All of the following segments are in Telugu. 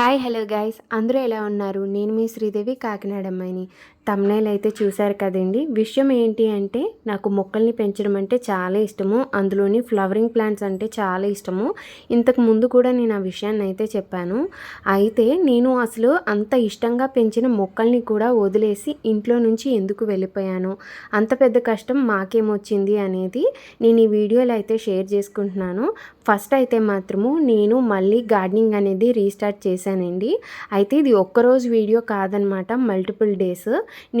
Hi hello guys. అందరూ ఎలా ఉన్నారు? నేను మీ శ్రీదేవి కాకినాడ అమ్మాయిని. తమ్నైల్ అయితే చూశారు కదండి. విషయం ఏంటి అంటే నాకు మొక్కల్ని పెంచడం అంటే చాలా ఇష్టము. అందులోని ఫ్లవరింగ్ ప్లాంట్స్ అంటే చాలా ఇష్టము. ఇంతకు ముందు కూడా నేను ఆ విషయాన్ని అయితే చెప్పాను. అయితే నేను అసలు అంత ఇష్టంగా పెంచిన మొక్కల్ని కూడా వదిలేసి ఇంట్లో నుంచి ఎందుకు వెళ్ళిపోయాను? అంత పెద్ద కష్టం మాకేమొచ్చింది అనేది నేను ఈ వీడియోలో అయితే షేర్ చేసుకుంటున్నాను. ఫస్ట్ అయితే మాత్రము నేను మళ్ళీ గార్డెనింగ్ అనేది రీస్టార్ట్ చేశానండి. అయితే ఇది ఒక్కరోజు వీడియో కాదనమాట మల్టిపుల్ డేస్.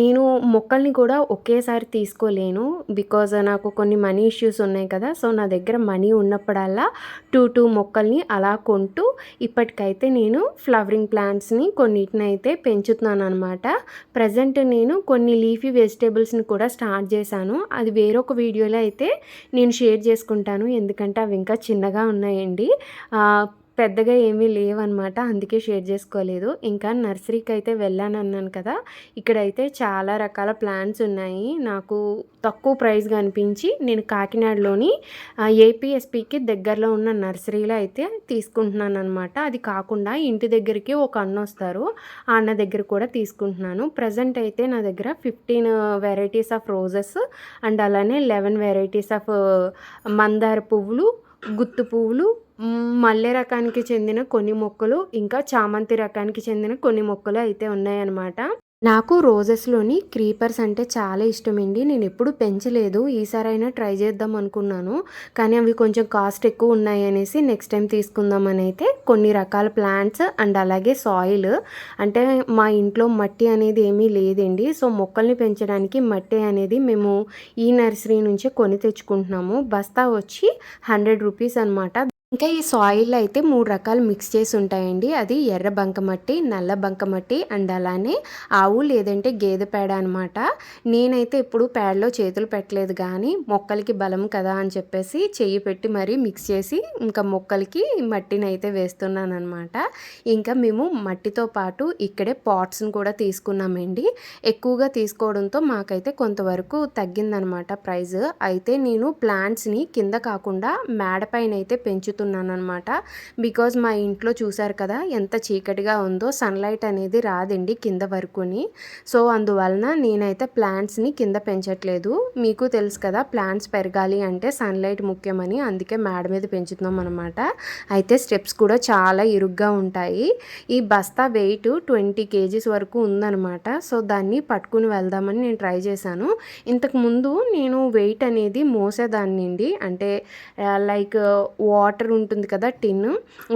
నేను మొక్కల్ని కూడా ఒకేసారి తీసుకోలేను బికాజ్ నాకు కొన్ని మనీ ఇష్యూస్ ఉన్నాయి కదా. సో నా దగ్గర మనీ ఉన్నప్పుడల్లా టూ టూ మొక్కల్ని అలా కొంటూ ఇప్పటికైతే నేను ఫ్లవరింగ్ ప్లాంట్స్ని కొన్నిటిని అయితే పెంచుతున్నాను అనమాట ప్రజెంట్ నేను కొన్ని లీఫీ వెజిటేబుల్స్ని కూడా స్టార్ట్ చేశాను. అది వేరొక వీడియోలో అయితే నేను షేర్ చేసుకుంటాను. ఎందుకంటే అవి ఇంకా చిన్నగా ఉన్నాయండి. పెద్దగా ఏమీ లేవన్నమాట. అందుకే షేర్ చేసుకోలేదు. ఇంకా నర్సరీకి అయితే వెళ్ళాను అన్నాను కదా ఇక్కడైతే చాలా రకాల ప్లాంట్స్ ఉన్నాయి. నాకు తక్కువ ప్రైస్గా అనిపించి నేను కాకినాడలోని ఏపీఎస్పికి దగ్గరలో ఉన్న నర్సరీలో అయితే తీసుకుంటున్నాను అనమాట అది కాకుండా ఇంటి దగ్గరికి ఒక అన్న వస్తారు. ఆ అన్న దగ్గర కూడా తీసుకుంటున్నాను. ప్రజెంట్ అయితే నా దగ్గర fifteen varieties of roses and అలానే లెవెన్ వెరైటీస్ ఆఫ్ మందార పువ్వులు గుత్తు పువ్వులు మల్లె రకానికి చెందిన కొన్ని మొక్కలు ఇంకా చామంతి రకానికి చెందిన కొన్ని మొక్కలు అయితే ఉన్నాయన్నమాట. నాకు రోజెస్లోని క్రీపర్స్ అంటే చాలా ఇష్టమండి. నేను ఎప్పుడు పెంచలేదు. ఈసారైనా ట్రై చేద్దాం అనుకున్నాను. కానీ అవి కొంచెం కాస్ట్ ఎక్కువ ఉన్నాయి అనేసి నెక్స్ట్ టైం తీసుకుందామని అయితే కొన్ని రకాల ప్లాంట్స్ అండ్ అలాగే సాయిల్ అంటే మా ఇంట్లో మట్టి అనేది ఏమీ లేదండి. సో మొక్కల్ని పెంచడానికి మట్టి అనేది మేము ఈ నర్సరీ నుంచే కొని తెచ్చుకుంటున్నాము. బస్తా వచ్చి హండ్రెడ్ రూపీస్ అనమాట ఇంకా ఈ సాయిల్ అయితే మూడు రకాలు మిక్స్ చేసి ఉంటాయండి. అది ఎర్ర బంకమట్టి నల్ల బంకమట్టి అండ్ అలానే ఆవు లేదంటే గేదె పేడ అనమాట నేనైతే ఇప్పుడు పేడలో చేతులు పెట్టలేదు కానీ మొక్కలకి బలం కదా అని చెప్పేసి చెయ్యి పెట్టి మరీ మిక్స్ చేసి ఇంకా మొక్కలకి మట్టిని అయితే వేస్తున్నాను అనమాట ఇంకా మేము మట్టితో పాటు ఇక్కడే పాట్స్ని కూడా తీసుకున్నామండి. ఎక్కువగా తీసుకోవడంతో మాకైతే కొంతవరకు తగ్గిందనమాట ప్రైస్. అయితే నేను ప్లాంట్స్ని కింద కాకుండా మేడపైన అయితే పెంచు పెడుతున్నాను అనమాట బికాజ్ మా ఇంట్లో చూసారు కదా ఎంత చీకటిగా ఉందో సన్లైట్ అనేది రాదండి కింద వరకుని. సో అందువలన నేనైతే ప్లాంట్స్ని కింద పెంచట్లేదు. మీకు తెలుసు కదా ప్లాంట్స్ పెరగాలి అంటే సన్లైట్ ముఖ్యమని అందుకే మేడ మీద పెంచుతున్నాం అనమాట అయితే స్టెప్స్ కూడా చాలా ఇరుగ్గా ఉంటాయి. ఈ బస్తా వెయిట్ ట్వంటీ కేజీస్ వరకు ఉందనమాట సో దాన్ని పట్టుకుని వెళ్దామని నేను ట్రై చేశాను. ఇంతకు ముందు నేను వెయిట్ అనేది మోసేదాన్ని అంటే లైక్ వాటర్ వాటర్ ఉంటుంది కదా టిన్.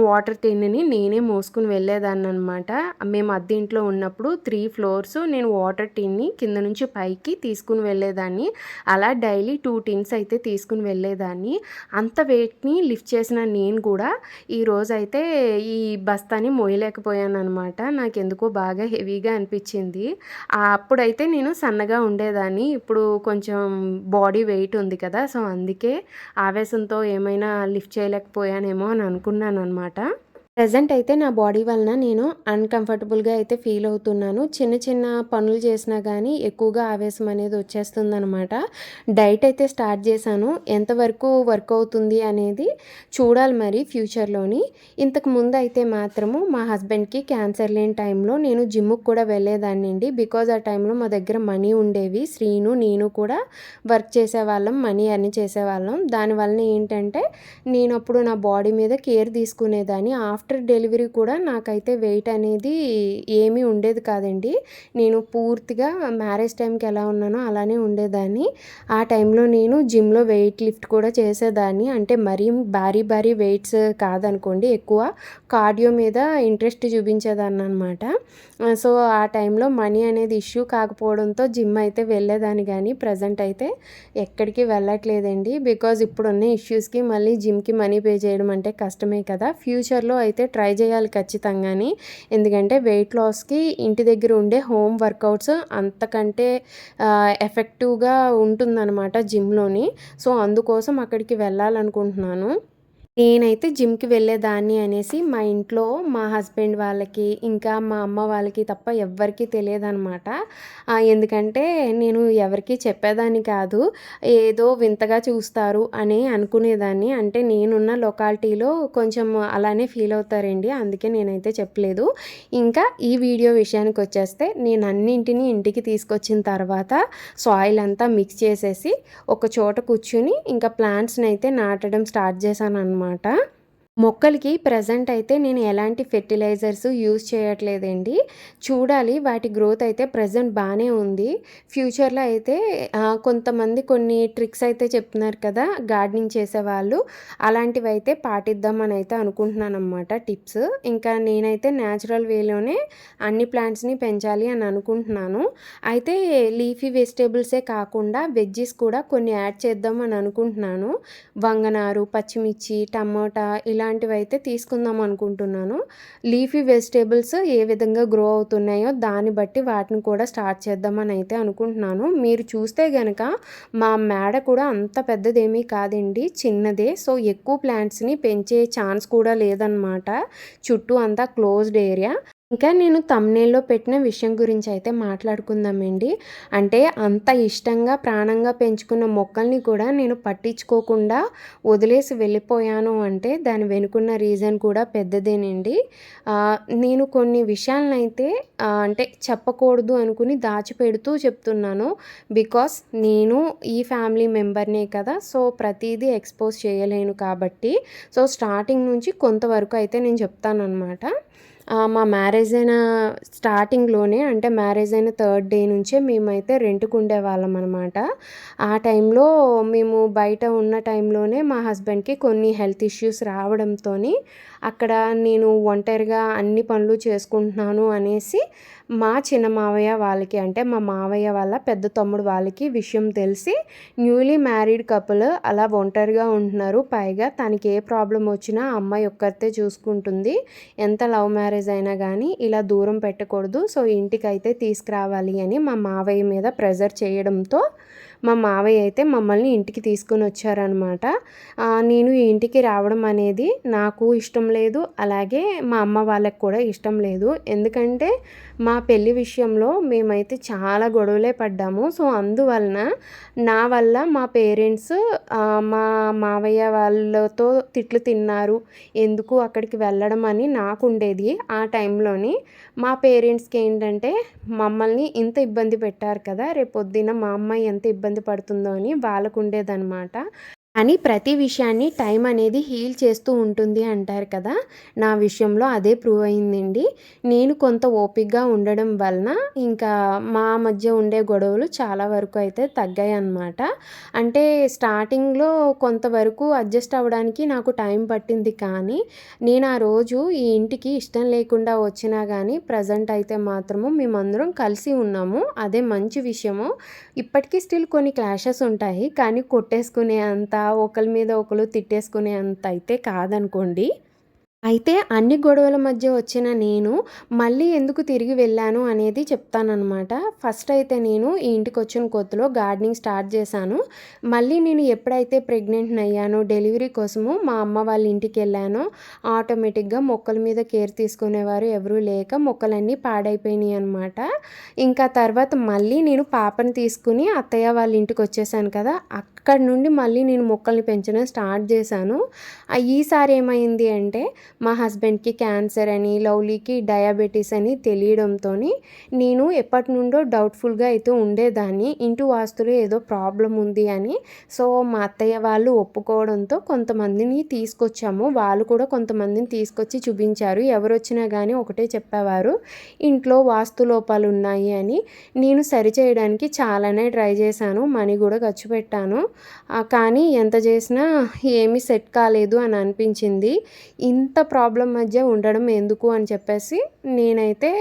వాటర్ టిన్ని నేనే మోసుకుని వెళ్ళేదాన్ని అనమాట మేము అద్దె ఇంట్లో ఉన్నప్పుడు త్రీ ఫ్లోర్స్ నేను వాటర్ టిన్ని కింద నుంచి పైకి తీసుకుని వెళ్ళేదాన్ని. అలా డైలీ టూ టిన్స్ అయితే తీసుకుని వెళ్ళేదాన్ని. అంత వెయిట్ని లిఫ్ట్ చేసిన నేను కూడా ఈరోజు అయితే ఈ బస్తాని మోయలేకపోయాను అనమాట నాకు ఎందుకో బాగా హెవీగా అనిపించింది. అప్పుడైతే నేను సన్నగా ఉండేదాన్ని. ఇప్పుడు కొంచెం బాడీ వెయిట్ ఉంది కదా సో అందుకే ఆవేశంతో ఏమైనా లిఫ్ట్ చేయలేకపోతే పోయానేమో అని అనుకున్నాను అనమాట ప్రజెంట్ అయితే నా బాడీ వలన నేను అన్కంఫర్టబుల్గా అయితే ఫీల్ అవుతున్నాను. చిన్న చిన్న పనులు చేసినా కానీ ఎక్కువగా ఆవేశం అనేది వచ్చేస్తుంది అనమాట డైట్ అయితే స్టార్ట్ చేశాను. ఎంతవరకు వర్క్ అవుతుంది అనేది చూడాలి మరి ఫ్యూచర్లోని. ఇంతకు ముందు అయితే మాత్రము మా హస్బెండ్కి క్యాన్సర్ లేని టైంలో నేను జిమ్కి కూడా వెళ్ళేదాన్ని అండి. బికాజ్ ఆ టైంలో మా దగ్గర మనీ ఉండేవి. శ్రీను నేను కూడా వర్క్ చేసేవాళ్ళం మనీ అర్ని చేసేవాళ్ళం. దానివల్ల ఏంటంటే నేను అప్పుడు నా బాడీ మీద కేర్ తీసుకునేదాన్ని. ఆఫ్టర్ ఆఫ్టర్ డెలివరీ కూడా నాకైతే వెయిట్ అనేది ఏమీ ఉండేది కాదండి. నేను పూర్తిగా మ్యారేజ్ టైంకి ఎలా ఉన్నానో అలానే ఉండేదాన్ని. ఆ టైంలో నేను జిమ్లో వెయిట్ లిఫ్ట్ కూడా చేసేదాన్ని. అంటే మరీ భారీ భారీ వెయిట్స్ కాదనుకోండి ఎక్కువ కార్డియో మీద ఇంట్రెస్ట్ చూపించేదాన్ని అనమాట సో ఆ టైంలో మనీ అనేది ఇష్యూ కాకపోవడంతో జిమ్ అయితే వెళ్ళేదాన్ని కానీ ప్రజెంట్ అయితే ఎక్కడికి వెళ్ళట్లేదండి. బికాజ్ ఇప్పుడున్న ఇష్యూస్కి మళ్ళీ జిమ్కి మనీ పే చేయడం అంటే కష్టమే కదా. ఫ్యూచర్లో అయితే అయితే ట్రై చేయాలి ఖచ్చితంగాని. ఎందుకంటే వెయిట్ లాస్కి ఇంటి దగ్గర ఉండే హోమ్ వర్కౌట్స్ అంతకంటే ఎఫెక్టివ్గా ఉంటుందన్నమాట జిమ్లోని సో అందుకోసం అక్కడికి వెళ్ళాలనుకుంటున్నాను. నేనైతే జిమ్‌కి వెళ్ళేదాన్ని అనేసి మా ఇంట్లో మా హస్బెండ్ వాళ్ళకి, ఇంకా మా అమ్మ వాళ్ళకి తప్ప ఎవ్వరికీ తెలియదనమాట. ఎందుకంటే నేను ఎవరికీ చెప్పేదాన్ని కాదు. ఏదో వింతగా చూస్తారు అని అనుకునేదాన్ని. అంటే నేనున్న లొకాలిటీలో కొంచెం అలానే ఫీల్ అవుతారండి. అందుకే నేనైతే చెప్పలేదు. ఇంకా ఈ వీడియో విషయానికి వచ్చేస్తే నేను అన్నింటిని ఇంటికి తీసుకొచ్చిన తర్వాత సాయిల్ అంతా మిక్స్ చేసేసి ఒక చోట కూర్చొని ఇంకా ప్లాంట్స్‌నైతే నాటడం స్టార్ట్ అనమాట మొక్కలకి ప్రెజెంట్ అయితే నేను ఎలాంటి ఫెర్టిలైజర్స్ యూజ్ చేయట్లేదండి. చూడాలి వాటి గ్రోత్ అయితే ప్రెజెంట్ బాగానే ఉంది. ఫ్యూచర్‌లో అయితే కొంతమంది కొన్ని ట్రిక్స్ అయితే చెప్తున్నారు కదా! గార్డెనింగ్ చేసేవాళ్ళు. అయితే పాటిద్దామని అయితే అనుకుంటున్నాను అనమాట టిప్స్. ఇంకా నేనైతే న్యాచురల్ వేలోనే అన్ని ప్లాంట్స్‌ని పెంచాలి అని అనుకుంటున్నాను. అయితే లీఫీ వెజిటేబుల్సే కాకుండా వెజ్జీస్ కూడా కొన్ని యాడ్ చేద్దాం అని అనుకుంటున్నాను. వంగనారు, పచ్చిమిర్చి, టమోటా ఇలాంటివైతే తీసుకుందాం అనుకుంటున్నాను. లీఫీ వెజిటేబుల్స్ ఏ విధంగా గ్రో అవుతున్నాయో దాన్ని బట్టి వాటిని కూడా స్టార్ట్ చేద్దామని అయితే అనుకుంటున్నాను. మీరు చూస్తే గనక మా మేడ కూడా అంత పెద్దదేమీ కాదండి. చిన్నదే. సో, ఎక్కువ ప్లాంట్స్‌ని పెంచే ఛాన్స్ కూడా లేదనమాట. చుట్టూ అంతా క్లోజ్డ్ ఏరియా. ఇంకా నేను తమ్నేల్లో పెట్టిన విషయం గురించి అయితే మాట్లాడుకుందామండి. అంటే అంత ఇష్టంగా, ప్రాణంగా పెంచుకున్న మొక్కల్ని కూడా నేను పట్టించుకోకుండా వదిలేసి వెళ్ళిపోయాను అంటే దాని వెనుకున్న రీజన్ కూడా పెద్దదేనండి. నేను కొన్ని విషయాలనైతే అయితే అంటే చెప్పకూడదు అనుకుని దాచిపెడుతూ చెప్తున్నాను. బికాస్ నేను ఈ ఫ్యామిలీ మెంబర్‌నే కదా! సో, ప్రతిదీ ఎక్స్‌పోజ్ చేయలేను కాబట్టి సో, స్టార్టింగ్ నుంచి కొంతవరకు అయితే నేను చెప్తాను అనమాట మా మ్యారేజ్ అయిన స్టార్టింగ్‌లోనే అంటే మ్యారేజ్ అయిన థర్డ్ డే నుంచే మేమైతే రెంట్కు ఉండేవాళ్ళం అనమాట. ఆ టైంలో మేము బయట ఉన్న టైంలోనే మా హస్బెండ్‌కి కొన్ని హెల్త్ ఇష్యూస్ రావడంతో అక్కడ నేను ఒంటరిగా అన్ని పనులు చేసుకుంటున్నాను అనేసి మా చిన్న మావయ్య వాళ్ళకి అంటే మా మావయ్య వాళ్ళ పెద్ద తమ్ముడు వాళ్ళకి విషయం తెలిసి న్యూలీ మ్యారీడ్ కపుల్ అలా ఒంటరిగా ఉంటున్నారు. పైగా తనకి ఏ ప్రాబ్లం వచ్చినా అమ్మాయి ఒక్కరితే చూసుకుంటుంది. ఎంత లవ్ మ్యారేజ్ అయినా కానీ ఇలా దూరం పెట్టకూడదు. సో, ఇంటికైతే తీసుకురావాలి అని మా మావయ్య మీద ప్రెజర్ చేయడంతో మా మావయ్య అయితే మమ్మల్ని ఇంటికి తీసుకొని వచ్చారనమాట. నేను ఈ ఇంటికి రావడం అనేది నాకు ఇష్టం లేదు. అలాగే మా అమ్మ వాళ్ళకి కూడా ఇష్టం లేదు. ఎందుకంటే మా పెళ్ళి విషయంలో మేమైతే చాలా గొడవలే పడ్డాము. సో, అందువలన నా వల్ల మా పేరెంట్స్ మా మావయ్య వాళ్ళతో తిట్లు తిన్నారు. ఎందుకు అక్కడికి వెళ్ళడం అని నాకుండేది ఆ టైంలోని. మా పేరెంట్స్‌కి ఏంటంటే మమ్మల్ని ఇంత ఇబ్బంది పెట్టారు కదా! రేపొద్దున మా అమ్మాయి ఎంత ఇబ్బంది పడుతుందో అని వాళ్ళకు ఉండేదన్నమాట కానీ ప్రతి విషయాన్ని టైం అనేది హీల్ చేస్తూ ఉంటుంది అంటారు కదా! నా విషయంలో అదే ప్రూవ్ అయిందండి. నేను కొంత ఓపిక్గా ఉండడం వలన ఇంకా మా మధ్య ఉండే గొడవలు చాలా వరకు అయితే తగ్గాయి అన్నమాట అంటే స్టార్టింగ్‌లో కొంతవరకు అడ్జస్ట్ అవ్వడానికి నాకు టైం పట్టింది కానీ, నేను ఆ రోజు ఈ ఇంటికి ఇష్టం లేకుండా వచ్చినా కానీ ప్రజెంట్ అయితే మాత్రము మేమందరం కలిసి ఉన్నాము. అదే మంచి విషయము. ఇప్పటికీ స్టిల్ కొన్ని క్లాషెస్ ఉంటాయి. కానీ కొట్టేసుకునే అంత ఒకరి మీద ఒకరు తిట్టేసుకునే అంత అయితే కాదనుకోండి. అయితే అన్ని గొడవల మధ్య వచ్చిన నేను మళ్ళీ ఎందుకు తిరిగి వెళ్ళాను అనేది చెప్తాననమాట. ఫస్ట్ అయితే నేను ఈ ఇంటికి వచ్చిన కొత్తలో గార్డెనింగ్ స్టార్ట్ చేశాను. మళ్ళీ నేను ఎప్పుడైతే ప్రెగ్నెంట్‌నయ్యానో డెలివరీ కోసము మా అమ్మ వాళ్ళ ఇంటికి వెళ్ళానో ఆటోమేటిక్‌గా మొక్కల మీద కేర్ తీసుకునేవారు ఎవరూ లేక మొక్కలన్నీ పాడైపోయినాయి అనమాట. ఇంకా తర్వాత మళ్ళీ నేను పాపని తీసుకుని అత్తయ్య వాళ్ళ ఇంటికి వచ్చేసాను కదా! అక్కడి నుండి మళ్ళీ నేను మొక్కల్ని పెంచడం స్టార్ట్ చేశాను. ఈసారి ఏమైంది అంటే మా హస్బెండ్‌కి క్యాన్సర్ అని, లవ్లీకి డయాబెటిస్ అని తెలియడంతోని నేను ఎప్పటి నుండో డౌట్‌ఫుల్‌గా అయితే ఉండేదాన్ని. ఇంటి వాస్తులో ఏదో ప్రాబ్లం ఉంది అని. సో, మా అత్తయ్య వాళ్ళు ఒప్పుకోవడంతో కొంతమందిని తీసుకొచ్చాము. వాళ్ళు కూడా కొంతమందిని తీసుకొచ్చి చూపించారు. ఎవరు వచ్చినా కానీ ఒకటే చెప్పేవారు. ఇంట్లో వాస్తు లోపాలు ఉన్నాయి అని. నేను సరిచేయడానికి చాలానే ట్రై చేశాను. మనీ కూడా ఖర్చు పెట్టాను. కానీ ఎంత చేసినా ఏమీ సెట్ కాలేదు అని అనిపించింది. ఇంత ప్రాబ్లం మధ్య ఉండడం ఎందుకు అని చెప్పేసి నేనైతే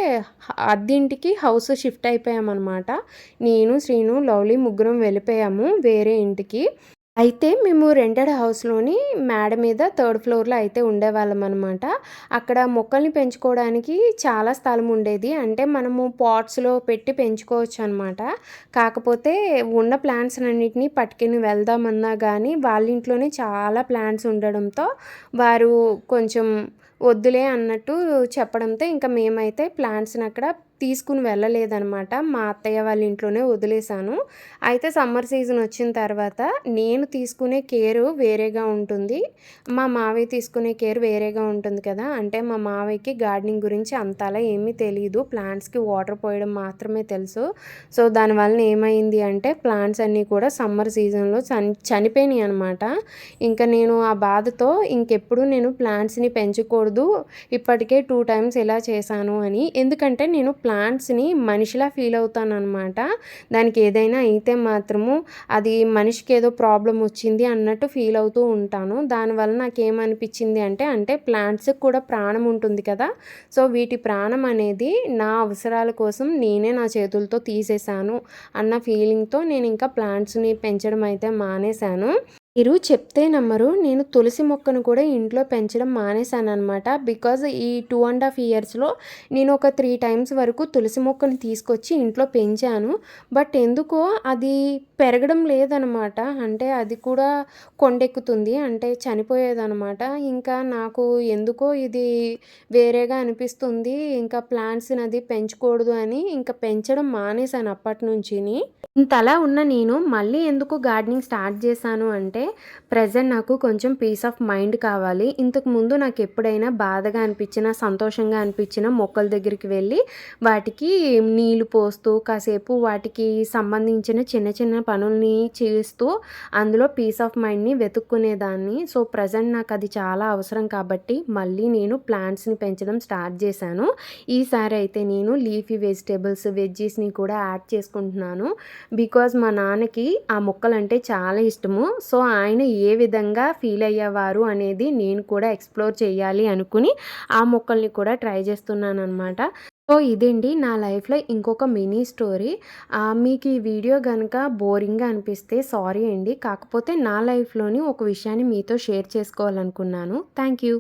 అద్దింటికి హౌస్ షిఫ్ట్ అయిపోయామనమాట. నేను, శ్రీను, లవ్లీ ముగ్గురం వెళ్ళిపోయాము వేరే ఇంటికి. అయితే మేము రెంటెడ్ హౌస్‌లోని మేడ మీద థర్డ్ ఫ్లోర్‌లో అయితే ఉండేవాళ్ళం అనమాట. అక్కడ మొక్కల్ని పెంచుకోవడానికి చాలా స్థలం ఉండేది. అంటే మనము పాట్స్‌లో పెట్టి పెంచుకోవచ్చు అనమాట కాకపోతే ఉన్న ప్లాంట్స్‌నన్నిటిని పట్టుకుని వెళ్దామన్నా కానీ వాళ్ళ ఇంట్లోనే చాలా ప్లాంట్స్ ఉండడంతో వారు కొంచెం వద్దులే అన్నట్టు చెప్పడంతో ఇంకా మేమైతే ప్లాంట్స్‌ని అక్కడ తీసుకుని వెళ్ళలేదనమాట. మా అత్తయ్య వాళ్ళ ఇంట్లోనే వదిలేసాను. అయితే సమ్మర్ సీజన్ వచ్చిన తర్వాత నేను తీసుకునే కేర్ వేరేగా ఉంటుంది. మా మావయ్య తీసుకునే కేర్ వేరేగా ఉంటుంది కదా! అంటే మా మావయ్యకి గార్డెనింగ్ గురించి అంతలా ఏమీ తెలియదు ప్లాంట్స్‌కి వాటర్ పోయడం మాత్రమే తెలుసు. సో, దానివల్ల ఏమైంది అంటే ప్లాంట్స్ అన్నీ కూడా సమ్మర్ సీజన్‌లో చని చనిపోయినాయి అనమాట. ఇంకా నేను ఆ బాధతో ఇంకెప్పుడు నేను ప్లాంట్స్‌ని పెంచకూడదు. ఇప్పటికే టూ టైమ్స్ ఇలా చేశాను అని. ఎందుకంటే నేను ప్లాంట్స్‌ని మనిషిలా ఫీల్ అవుతాను అనమాట దానికి ఏదైనా అయితే మాత్రము అది మనిషికి ఏదో ప్రాబ్లమ్ వచ్చింది అన్నట్టు ఫీల్ అవుతూ ఉంటాను. దానివల్ల నాకేమనిపించింది అంటే, అంటే ప్లాంట్స్‌కి కూడా ప్రాణం ఉంటుంది కదా! సో, వీటి ప్రాణం అనేది నా అవసరాల కోసం నేనే నా చేతులతో తీసేశాను అన్న ఫీలింగ్‌తో నేను ఇంకా ప్లాంట్స్‌ని పెంచడం అయితే మానేశాను. మీరు చెప్తే నమ్మరు. నేను తులసి మొక్కను కూడా ఇంట్లో పెంచడం మానేశాననమాట. బికాజ్ ఈ టూ అండ్ హాఫ్ ఇయర్స్‌లో నేను ఒక త్రీ టైమ్స్ వరకు తులసి మొక్కని తీసుకొచ్చి ఇంట్లో పెంచాను. బట్ ఎందుకో అది పెరగడం లేదనమాట. అంటే అది కూడా కొండెక్కుతుంది. అంటే చనిపోయేదనమాట. ఇంకా నాకు ఎందుకో ఇది వేరేగా అనిపిస్తుంది. ఇంకా ప్లాంట్స్‌ని అది పెంచకూడదు అని ఇంకా పెంచడం మానేశాను అప్పటినుంచిని. ఇంతలా ఉన్న నేను మళ్ళీ ఎందుకు గార్డెనింగ్ స్టార్ట్ చేశాను అంటే ప్రెజెంట్ నాకు కొంచెం పీస్ ఆఫ్ మైండ్ కావాలి. ఇంతకు ముందు నాకు ఎప్పుడైనా బాధగా అనిపించినా, సంతోషంగా అనిపించినా మొక్కల దగ్గరికి వెళ్ళి వాటికి నీళ్ళు పోస్తూ, కాసేపు వాటికి సంబంధించిన చిన్న చిన్న పనుల్ని చేస్తూ అందులో పీస్ ఆఫ్ మైండ్‌ని వెతుక్కునేదాన్ని. సో, ప్రజెంట్ నాకు అది చాలా అవసరం కాబట్టి మళ్ళీ నేను ప్లాంట్స్‌ని పెంచడం స్టార్ట్ చేశాను. ఈసారి అయితే నేను లీఫీ వెజిటేబుల్స్ వెజ్జీస్‌ని కూడా యాడ్ చేసుకుంటున్నాను. బికాజ్ మా నాన్నకి ఆ మొక్కలంటే చాలా ఇష్టము. సో, ఆయన ఏ విధంగా ఫీల్ అయ్యేవారు అనేది నేను కూడా ఎక్స్‌ప్లోర్ చేయాలి అనుకుని ఆ మొక్కల్ని కూడా ట్రై చేస్తున్నాననమాట. సో, ఇదండి నా లైఫ్‌లో ఇంకొక మినీ స్టోరీ. మీకు ఈ వీడియో కనుక బోరింగ్‌గా అనిపిస్తే సారీ అండి. కాకపోతే నా లైఫ్‌లోని ఒక విషయాన్ని మీతో షేర్ చేసుకోవాలనుకున్నాను. Thank you.